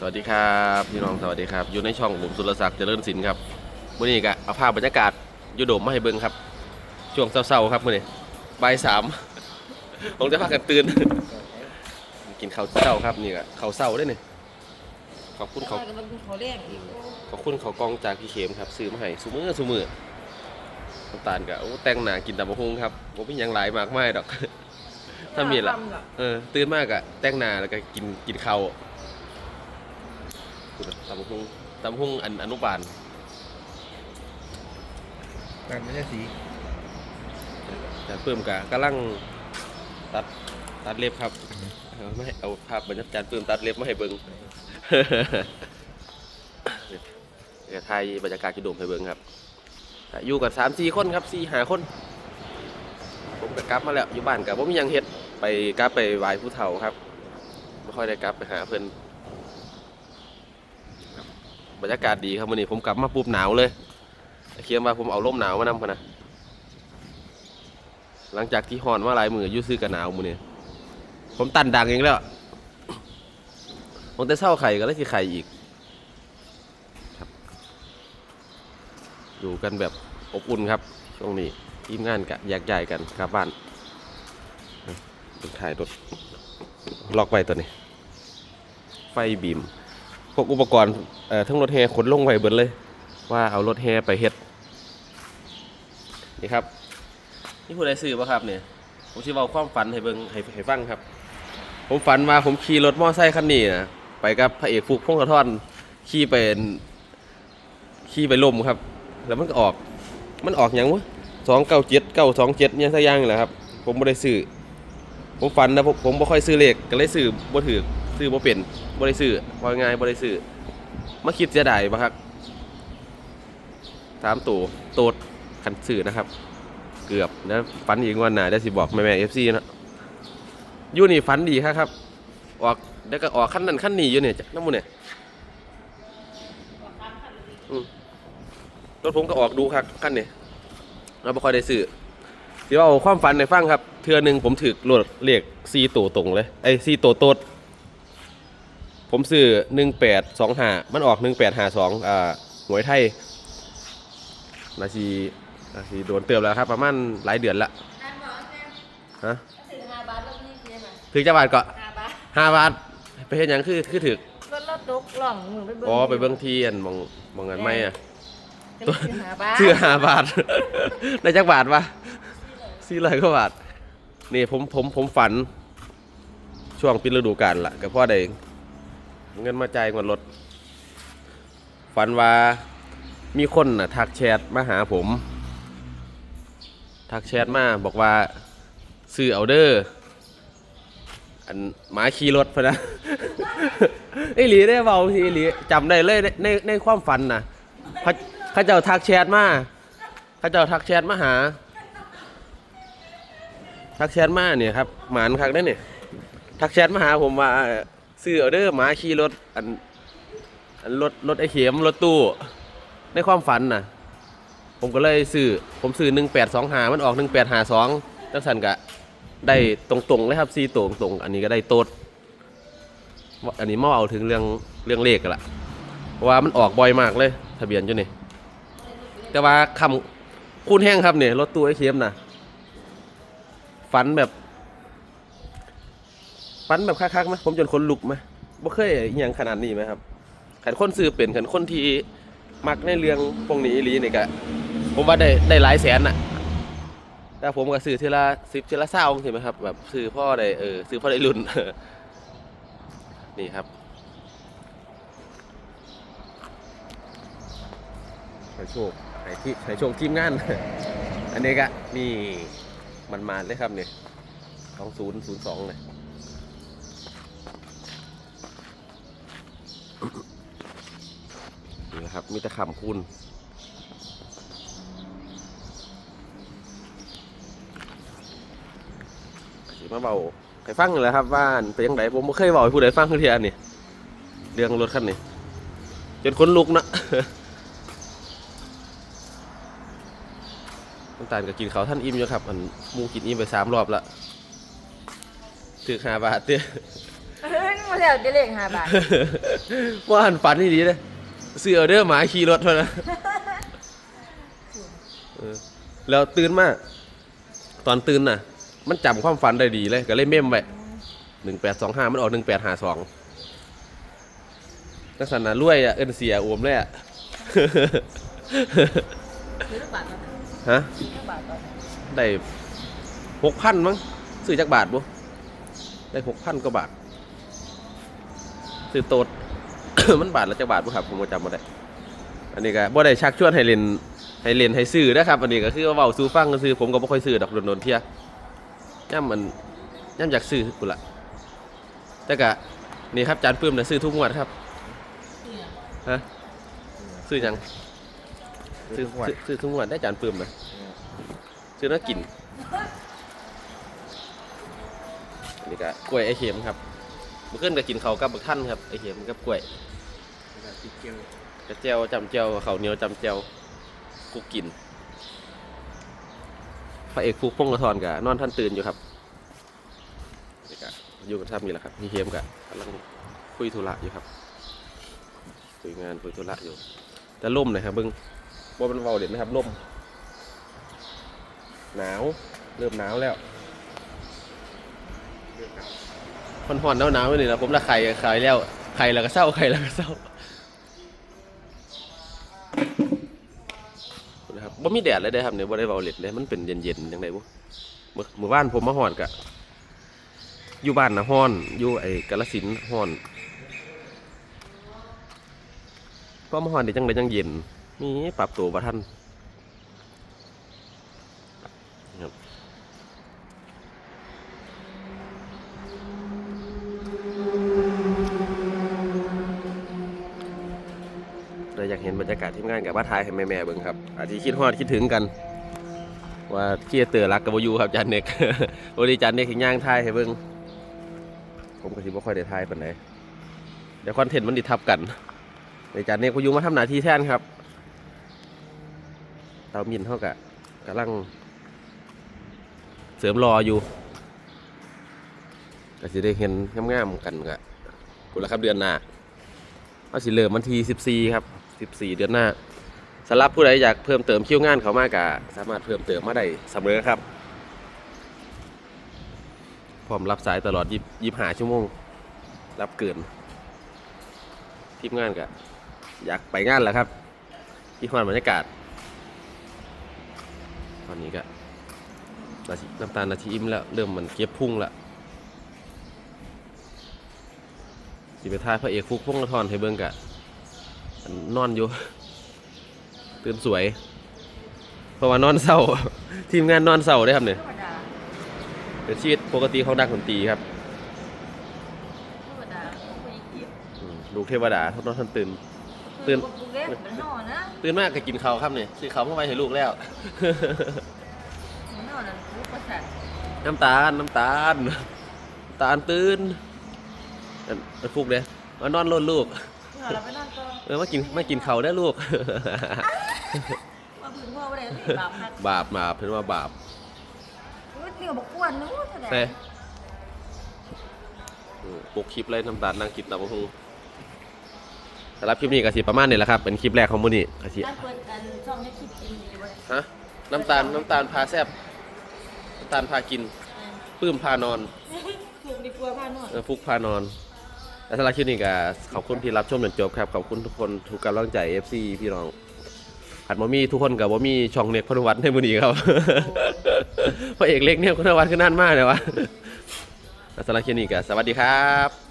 สวัสดีครับพี่น้องสวัสดีครับ อยู่ในช่องผมสุรศักดิ์เจริญศิลป์ครับมื่อนี้ก็เอาภาพบรรยากาศอยูโดมมาให้เบิ่งครับ ช่วงเศร้าๆครับมื่อนี้บ่ายสามผมจะพากันตื่นกินข้าวเช้าครับนี่ก็ข้าวเช้าได้เนี่ยขอบคุณเขามันเขาเรียกอีกขอบคุณเขากองจากพี่เข็มครับ ซื้อมาให้สุมือสุมือน้ำตาลก็โอ้แต่งหนากินตำบักหุ่งครับผมเป็นยังหลายมากไม่ดอก ถ้ามีละเออตื่นมากอะแต่งหน้าแล้วก็กินกินข้าว พูดอะตำบักหุ่งตำบักหุ่งอันอนุบาลการไม่ใช่สีแต่เพิ่มกะกำลังตัดตัดเล็บครับเอาไม่ให้เอาภาพบรรยากาศเพิ่มตัดเล็บมาให้เบิ่งเดี๋ยวถ่ายบรรยากาศที่โดมให้เบิ่งครับก็อยู่กันสามสี่คนครับสี่หาคน ผมก็กลับมาแล้วอยู่บ้านกับผมยังเฮ็ดไปกลับไปไหว้ผู้เฒ่าครับไม่ค่อยได้กลับไปหาเพิ่นครับ บรรยากาศดีครับวันนี้ผมกลับมาปุ๊บหนาวเลยเคียมว่าผมเอาร่มหนาวมานำพะนะหลังจากที่ฮ้อนมาหลายมือยู่ซื้อกันหนาวมื้อนี้ผมตันดังเองแล้วผมแต่เศร้าไข่ก็เลยสิไข่อีกครับอยู่กันแบบอบอุ่นครับช่วงนี้ทีมงานกะแยกย้ายกันกลับบ้านเป็นถ่ายรถล็อกไว้ตัวนี้ ไฟบีม วกอุปกรณ์เอ่อทั้งรถแห่ขนลงไว้เบิดเลย ว่าเอารถแห่ไปเฮ็ดนี่ครับ นี่ผู้ใดซื้อป่ะครับเนี่ยผมสิเว้าความฝันให้เบิ่งให้ให้ฟังครับ ผมฝันว่าผมขี่รถมอไซค์คันนี้นะไปกับพระเอกฟุกพงศธรขี่ไปขี่ไปลมครับ แล้วมันก็ออก มันออกหยังวะสองเก้าเจ็ดเก้าสองเจ็ดเนี่ยสักอย่างแหละครับ ผมไม่ได้ซื้อ ผมฝันนะผมผมบ่ค่อยซื้อเลขก็เลยซื้อบ่ถือ ซื้อบ่เป็นบ่ได้ซื้อว่าง่ายบ่ได้ซื้อมาคิดเสียดายบ่ครับสามตัวโตดคันซื้อนะครับ เกือบนะฝันอีกวันหน้าได้สิบอกแม่แม่เอฟซีนะอยู่นี่ฝันดีครับครับออกแล้วก็ออกขั้นนั้นขั้นนี้อยู่เนี่ยจ้ะน้ำมูเนี่ยรถผมก็ออกดูครับขั้นนี้เราไม่ค่อยได้ซื้อที่ว่าเอาความฝันในฟังครับ เทือหนึ่งผมถือรถเลขซีตัวตรงเลยไอ้ซีตัวโตด ผมซื้อหนึ่งแปดสองห้ามันออกหนึ่งแปดห้าสองอ่าหวยไทยนาทีนาทีโดนเติมแล้วครับ ประมาณหลายเดือนละนั่นบอกแม่ฮะถึงห้าบาทแล้วนี่ใช่ไหมถือจังหวัดก็ห้าบาทห้าบาทไปเห็นยังคือคือถือรถรถตกหล่องมือไปเบิ้งอ๋อไปเบื้องที่อันมองมองเงินไม่อะตัวห้าบาทชื่อห้าบาทได้จักบาทปะสี่ร้อยกว่าบาทนี่ผมผมผมฝัน ช่วงปิดฤดูกาลละกับพ่อได้ เงินมาจ่ายงินรถฝันว่ามีคนน่ะทักแชทมาหาผม ทักแชทมาบอกว่าซื้อเอาเดอร์อันหมาขี่รถพะนะไอหลีได้เบาทีไอหลีจำได้เลยในในในความฝันนะเขาเขาเจ้าทักแชทมาเขาเจ้าทักแชทมาหา ทักแชทมาเนี่ยครับหมานคักได้เนี่ยทักแชทมาหาผมว่า ซื้อเอาเดอหมาขี่รถอันอันรถรถไอเข็มรถตู้ในความฝันน่ะ ผมก็เลยซื้อผมซื้อหนึ่งแปดสองหามันออกหนึ่งแปดหาสองจังสันกะได้ตรงๆเลยครับซีตรงตรงอันนี้ก็ได้โตดว่าอันนี้มาเอาถึงเรื่องเรื่องเลขกันละเพราะว่ามันออกบ่อยมากเลย ทะเบียนอยู่นี่แต่ว่าคำคูณแห้งครับเนี่ยรถตู้ไอ้เค็มนะฝันแบบ ฝันแบบคักๆไหมผมจนคนลุกไหมบ่เคยอย่างขนาดนี้ไหมครับขันคนซื้อเป็นขันคนที่มักในเรื่องพวกนี้อีหลีนี่กะผมว่าได้ได้หลายแสนน่ะแต่ผมก็ซื้อทีละสิบทีละเศร้าใช่ไหมครับแบบซื้อพ่อได้เออซื้อพ่อได้รุ่นนี่ครับให้โชคให้ที่ให้โชคทีมงาน อันนี้ก็นี่มันมาเลยครับเนี่ยสองศูนย์ศูนย์สองเลย นี่นะครับ มีแต่คำคุณสิมาเบาให้ฟังเลยครับว่าอันเป็นยังไงผมไม่เคยบอกให้ผู้ใดฟังคือเทียนนี่เรื่องรถคันนี้จนคนลุกนะน้ำตาลก็กินเขาวท่านอิ่มอยู่ครับอันหมูกินอิ่มไปสามรอบละถือหาบาทเตี้ยเฮ้ยมาแล้วจะเลขห้าบาทว่าหันฝันที่ดีเลย ซื้อเอาเด้อหมาขี่รถเท่านั้นเออแล้วตื่นมาตอนตื่นน่ะ มันจำความฝันได้ดีเลยก็เลยเมมไว้หนึ่งแปดสองห้ามันออกหนึ่งแปดห้าสองลักษณะรวยอะเอินเสียอวมเลยอะซื้อลูกบาทก่อนฮะซื้อลูกบาทก่อนได้หกพันมั้งซื้อจากบาทบ่ได้หกพันกว่าบาทซื้อโตด มันบาทละจากบาทบ่ครับผมบ่จำบ่ได้อันนี้ก็บ่ได้ชักชวนให้เล่นให้เล่นให้ซื้อนะครับอันนี้ก็คือว่าเว้าสู่ฟังก็ซื้อผมก็บ่ค่อยซื้อดอกโดนๆเที่ยย่ำมันย่ำอยากซื้อพุ่นล่ะแต่ก็นี่ครับจานปื้มน่ะซื้อทุกงวดครับซื้อหยังฮะซื้อหยังซื้อขวดซื้อซื้อทุกงวดได้จานปื้มนะซื้อน่ากินอันนี้ก็กล้วยไอเข็มครับเมื่อคืนก็กินเขาวกับบักท่านครับไอเข็มกับกล้วย ติดเกลียวกระเจียวจำเจียวเขาวเหนียวจำเจียวกูกินพระเอกฟุกพงกระทอนกับนอนท่านตื่นอยู่ครับนี่ก็อยู่กับท่านนี่แหละครับพี่เข็มกับกำลังคุยธุระอยู่ครับคุยงานคุยธุระอยู่แต่ล่มหน่อยครับเบิ้งว่ามันเบาเด็ดนะครับล่มหนาวเริ่มหนาวแล้วเลือกครับหอนหอนหนาวหนาวๆนี่นะผมละไข่ไข่แล้วไข่แล้วก็เศร้าไข่แล้วก็เศร้า บ่มีแดดเลยได้ครับเนี่ยบ่ได้เบาเล็ดเลยมันเป็นเย็นๆจังไดบ่เมื่อเมื่อบ้านผมมาหอนกะอยู่บ้านนะห้อน อยู่ไอ้กาลสินห้อนพอมาหอนเด้จังไดจังเย็นมีปรับตัวบ่ทันครับ เรากเห็นบรรยากาศที่งานกับบ้านทายให้แม่ๆเบิ่งครับ อาจจะคิดฮอดคิดถึงกัน ว่าเคียเตอร์รักกับบอยูครับจานเน็กวันนี้จานเน็กถึงย่างทายให้เบิ่งผมก็สิบ่ค่อยได้ทายปานใดเดี๋ยวคอนเทนต์มันดิทับกันในจานเน็กบอยูมาทำหน้าที่แทนครับเตามินเท่ากับกำลัง เสริมรออยู่ก็สิได้เห็นงามๆกันกะกุละครับเดือนหน้าเอาสิเริ่มวันที่14 ครับ 14 เดือนหน้าสำหรับผู้ใดอยากเพิ่มเติมคิวงานเขามากกะสามารถเพิ่มเติมมาได้เสมอครับพร้อมรับสายตลอด25ชั่วโมง รับเกินทีมงานกะอยากไปงานแล้วครับที่ความบรรยากาศ ตอนนี้ก็นาทีน้ำตาลนาทีอิ่มแล้ว เริ่มมันเก็บพุ่งล้วสิไปทายพระเอกฟุกพงกระทอนให้เบิ่งกะ นนอนอยู่ ตื่นสวย เพราะว่านอนเศร้า ทีมงานนอนเศร้าได้ครับเนี่ยธรรมดาเป็นชีวิตปกติของนักดนตรีครับธรรมดาผู้หญิงเกียบอืมลูกเทวดาทนนอนทันตื่น ตื่นบุกเล็กมันนอนนะตื่นมากก็กินข้าวครับเนี่ยซื้อข้าวเมื่อไว้ให้ลูกแล้วมันนอนนั่นลูกประสาทน้ำตาลน้ำตาลน้ำตาลตื่นอันอันฟุกเด้มานอนรนลูกเราไปนอนก็ เออมากินมากินข้าวได้อลูก มาพื้นพ่อไปเลยสิบาปหักบาปมาเป็นว่าบาปอุ้ยเดี๋ยวบอกกวนนู้นแสดงแต่อืมปลุกคลิปเลยน้ำตาลนั่งกินตำบักหุ่งสำหรับคลิปนี้ก็สิประมาณนี้แหละครับ เป็นคลิปแรกของมื้อนี้ก็สิการเปิดกันช่องให้คลิปกินดีเว้ยฮะน้ำตาลน้ำตาลพาแซบน้ำตาลพากินปลื้มพานอน ถูกดีกว่าพานอนเออฟุกพานอน และสำหรับคลิปนี้ก็ขอบคุณที่รับชมจนจบครับ ขอบคุณทุกคนทุกกำลังใจ FC พี่น้องขัดบ่มีทุกคนกับบ่มีช่องเน็กพนวัตในมื้อนี้ครับพระเอกเล็กเนี่ยพนวัตขึ้นนั่นมากเลยวะและสำหรับคลิปนี้ก็สวัสดีครับ